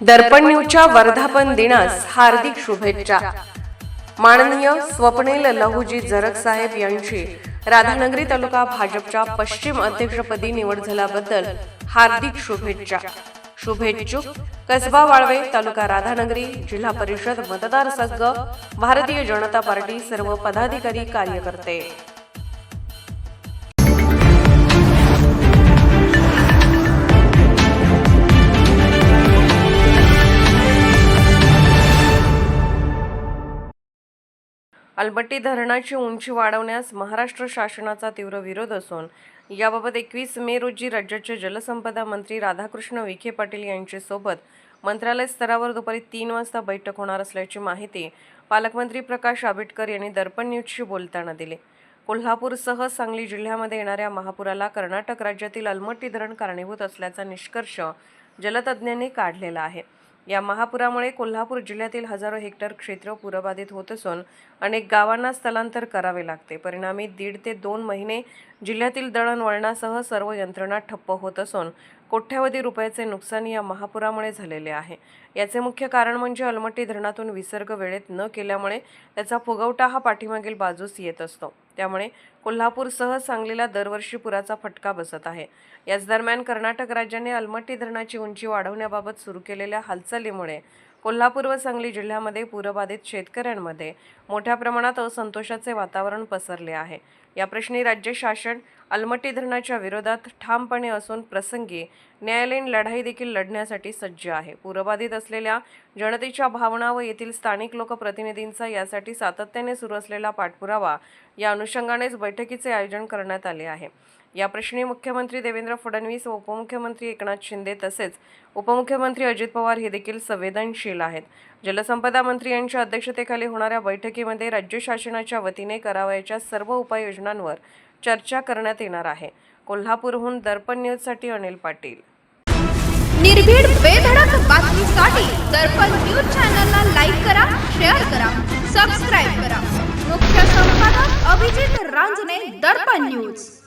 दर्पण न्यूजच्या वर्धापन दिनास हार्दिक शुभेच्छा. माननीय स्वप्नील लहुजी जरग साहेब यांची राधानगरी तालुका भाजपच्या पश्चिम अध्यक्षपदी निवड झाल्याबद्दल हार्दिक शुभेच्छा. शुभेच्छुक कसबा वाळवे तालुका राधानगरी जिल्हा परिषद मतदारसंघ भारतीय जनता पार्टी सर्व पदाधिकारी कार्यकर्ते. अलबट्टी धरणाची उंची वाढवण्यास महाराष्ट्र शासनाचा तीव्र विरोध असून याबाबत एकवीस मे रोजी राज्याचे जलसंपदा मंत्री राधाकृष्ण विखे पाटील यांच्यासोबत मंत्रालय स्तरावर दुपारी तीन वाजता बैठक होणार असल्याची माहिती पालकमंत्री प्रकाश आंबेडकर यांनी दर्पण न्यूजशी बोलताना दिली. कोल्हापूरसह सांगली जिल्ह्यामध्ये येणाऱ्या महापुराला कर्नाटक राज्यातील अलमट्टी धरण कारणीभूत असल्याचा निष्कर्ष जलतज्ज्ञांनी काढलेला आहे. या महापुरामुळे कोल्हापूर जिल्ह्यातील हजारो हेक्टर क्षेत्र पूरबाधित होत असून अनेक गावांना स्थलांतर करावे लागते. परिणामी दीड ते दोन महिने जिल्ह्यातील दळणवळणासह सर्व यंत्रणा ठप्प होत असून कोट्यावधी रुपयाचे नुकसान या महापुरामुळे झालेले आहे. याचे मुख्य कारण म्हणजे अलमट्टी धरणातून विसर्ग वेळेत न केल्यामुळे त्याचा फुगवटा हा पाठीमागील बाजूस येत असतो. त्यामुळे कोल्हापूरसह सांगलीला दरवर्षी पुराचा फटका बसत आहे. याच दरम्यान कर्नाटक राज्याने अलमट्टी धरणाची उंची वाढवण्याबाबत सुरू केलेल्या हालचालीमुळे कोल्हापूर व सांगली जिल्ह्यामध्ये पूरबाधित शेतकऱ्यांमध्ये मोठ्या प्रमाणात असंतोषाचे वातावरण पसरले आहे. या प्रश्नी राज्य शासन अलमट्टी धरणाच्या विरोधात ठामपणे असून प्रसंगी न्यायालयीन लढाई देखील लढण्यासाठी सज्ज आहे. पूरबाधित असलेल्या जनतेच्या भावना व येथील स्थानिक लोकप्रतिनिधींचा यासाठी सातत्याने सुरू असलेला पाठपुरावा या अनुषंगानेच बैठकीचे आयोजन करण्यात आले आहे. या प्रश्नी मुख्यमंत्री देवेंद्र फडणवीस व उपमुख्यमंत्री एकनाथ शिंदे तसेच उपमुख्यमंत्री अजित पवार हे देखील संवेदनशील आहेत. जलसंपदा मंत्री यांच्या अध्यक्षतेखाली होणाऱ्या बैठकीमध्ये राज्य शासनाच्या वतीने करावयाच्या सर्व उपाययोजनांवर चर्चा करण्यात येणार आहे. कोल्हापूरहून दर्पण न्यूजसाठी अनिल पाटील. निर्भीड बेधडक बातमीसाठी रांजणे दर्पण न्यूज.